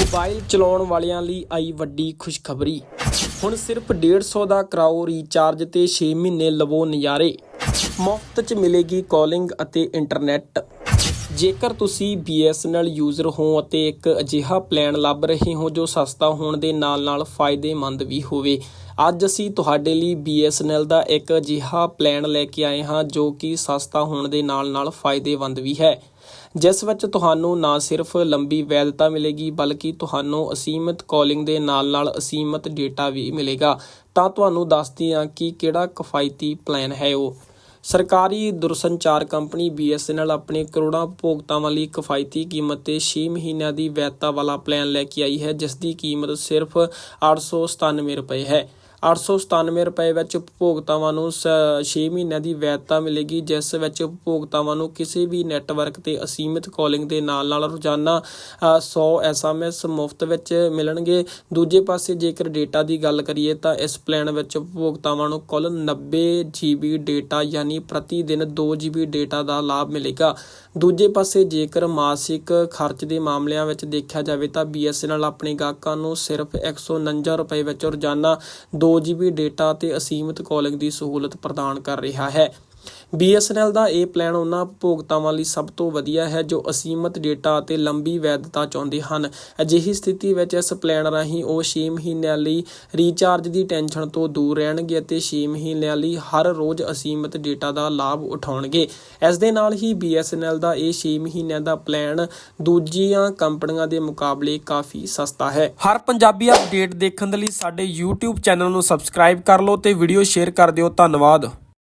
Mobile ਚਲਾਉਣ ਵਾਲਿਆਂ ਲਈ ਆਈ ਵੱਡੀ ਖੁਸ਼ਖਬਰੀ। ਹੁਣ ਸਿਰਫ 150 ਦਾ ਕਰਾਓ ਰੀਚਾਰਜ ਤੇ 6 ਮਹੀਨੇ ਲਵੋ ਨਜ਼ਾਰੇ। ਮੁਫਤ ਚ ਮਿਲੇਗੀ ਕਾਲਿੰਗ ਅਤੇ ਇੰਟਰਨੈਟ ਜੇਕਰ ਤੁਸੀਂ BSNL ਯੂਜ਼ਰ ਹੋ ਅਤੇ ਇੱਕ ਅਜਿਹਾ ਪਲਾਨ ਲੱਭ ਰਹੇ ਹੋ ਜੋ ਸਸਤਾ ਹੋਣ ਦੇ ਨਾਲ-ਨਾਲ ਫਾਇਦੇਮੰਦ ਵੀ ਹੋਵੇ, ਅੱਜ ਅਸੀਂ ਤੁਹਾਡੇ ਲਈ BSNL ਦਾ ਇੱਕ ਅਜਿਹਾ ਪਲਾਨ ਲੈ ਕੇ ਆਏ ਹਾਂ ਜੋ ਕਿ ਸਸਤਾ ਹੋਣ ਦੇ ਨਾਲ-ਨਾਲ ਫਾਇਦੇਮੰਦ ਵੀ ਹੈ। ਜਿਸ ਵਿੱਚ ਤੁਹਾਨੂੰ ਨਾ ਸਿਰਫ ਲੰਬੀ ਵੈਧਤਾ ਮਿਲੇਗੀ, ਬਲਕਿ ਤੁਹਾਨੂੰ ਅਸੀਮਿਤ ਕਾਲਿੰਗ ਦੇ ਨਾਲ-ਨਾਲ ਅਸੀਮਿਤ ਡੇਟਾ ਵੀ ਮਿਲੇਗਾ। ਤਾਂ ਤੁਹਾਨੂੰ ਦੱਸਦੀ ਹਾਂ ਕਿ ਕਿਹੜਾ ਕਿਫਾਇਤੀ ਪਲਾਨ ਹੈ ਉਹ। ਸਰਕਾਰੀ ਦੂਰਸੰਚਾਰ ਕੰਪਨੀ BSNL ਆਪਣੇ ਕਰੋੜਾਂ ਉਪਭੋਗਤਾਵਾਂ ਲਈ ਕਿਫਾਇਤੀ ਕੀਮਤ ਤੇ 6 ਮਹੀਨਿਆਂ ਦੀ ਵੈਧਤਾ ਵਾਲਾ ਪਲਾਨ ਲੈ ਕੇ ਆਈ ਹੈ, ਜਿਸ ਦੀ ਕੀਮਤ ਸਿਰਫ 897 ਰੁਪਏ ਹੈ। 897 ਰੁਪਏ ਵਿੱਚ ਉਪਭੋਗਤਾਵਾਂ ਨੂੰ 6 ਮਹੀਨਿਆਂ ਦੀ ਵੈਧਤਾ ਮਿਲੇਗੀ ਜਿਸ ਵਿੱਚ ਉਪਭੋਗਤਾਵਾਂ ਨੂੰ ਕਿਸੇ ਵੀ ਨੈਟਵਰਕ ਤੇ ਅਸੀਮਿਤ ਕਾਲਿੰਗ ਦੇ ਨਾਲ-ਨਾਲ ਰੋਜ਼ਾਨਾ ਅ, 100 SMS ਮੁਫਤ ਵਿੱਚ ਮਿਲਣਗੇ। ਦੂਜੇ ਪਾਸੇ ਜੇਕਰ ਡੇਟਾ ਦੀ ਗੱਲ ਕਰੀਏ ਤਾਂ ਇਸ ਪਲਾਨ ਵਿੱਚ ਉਪਭੋਗਤਾਵਾਂ ਨੂੰ ਕੁੱਲ 90 GB ਡੇਟਾ ਯਾਨੀ ਪ੍ਰਤੀ ਦਿਨ 2 GB ਡੇਟਾ ਦਾ ਲਾਭ ਮਿਲੇਗਾ। ਦੂਜੇ ਪਾਸੇ ਜੇਕਰ ਮਾਸਿਕ ਖਰਚ ਦੇ ਮਾਮਲਿਆਂ ਵਿੱਚ ਦੇਖਿਆ ਜਾਵੇ ਤਾਂ BSNL ਆਪਣੇ ਗਾਹਕਾਂ ਨੂੰ ਸਿਰਫ 149 ਰੁਪਏ ਵਿੱਚ ਰੋਜ਼ਾਨਾ 2 GB ਡੇਟਾ ਅਤੇ ਅਸੀਮਿਤ ਕਾਲਿੰਗ ਦੀ ਸਹੂਲਤ ਪ੍ਰਦਾਨ ਕਰ ਰਿਹਾ ਹੈ। BSNL ਦਾ ਇਹ ਪਲਾਨ ਉਹਨਾਂ ਉਪਭੋਗਤਾਵਾਂ ਲਈ ਸਭ ਤੋਂ ਵਧੀਆ ਹੈ, ਜੋ ਅਸੀਮਤ ਡੇਟਾ ਅਤੇ ਲੰਬੀ ਵੈਧਤਾ ਚਾਹੁੰਦੇ ਹਨ। ਅਜਿਹੀ ਸਥਿਤੀ ਵਿੱਚ ਇਸ ਪਲਾਨ ਰਾਹੀਂ ਉਹ 6 ਮਹੀਨਿਆਂ ਲਈ ਰੀਚਾਰਜ ਦੀ ਟੈਨਸ਼ਨ ਤੋਂ ਦੂਰ ਰਹਿਣਗੇ ਅਤੇ 6 ਮਹੀਨਿਆਂ ਲਈ ਹਰ ਰੋਜ਼ ਅਸੀਮਤ ਡੇਟਾ ਦਾ ਲਾਭ ਉਠਾਉਣਗੇ। ਇਸ ਦੇ ਨਾਲ ਹੀ BSNL ਦਾ ਇਹ 6 ਮਹੀਨਿਆਂ ਦਾ ਪਲਾਨ ਦੂਜੀਆਂ ਕੰਪਨੀਆਂ ਦੇ ਮੁਕਾਬਲੇ ਕਾਫੀ ਸਸਤਾ ਹੈ। ਹਰ ਪੰਜਾਬੀ ਅਪਡੇਟ ਦੇਖਣ ਦੇ ਲਈ ਸਾਡੇ YouTube ਚੈਨਲ ਨੂੰ ਸਬਸਕ੍ਰਾਈਬ ਕਰ ਲਓ ਤੇ ਵੀਡੀਓ ਸ਼ੇਅਰ ਕਰ ਦਿਓ। ਧੰਨਵਾਦ।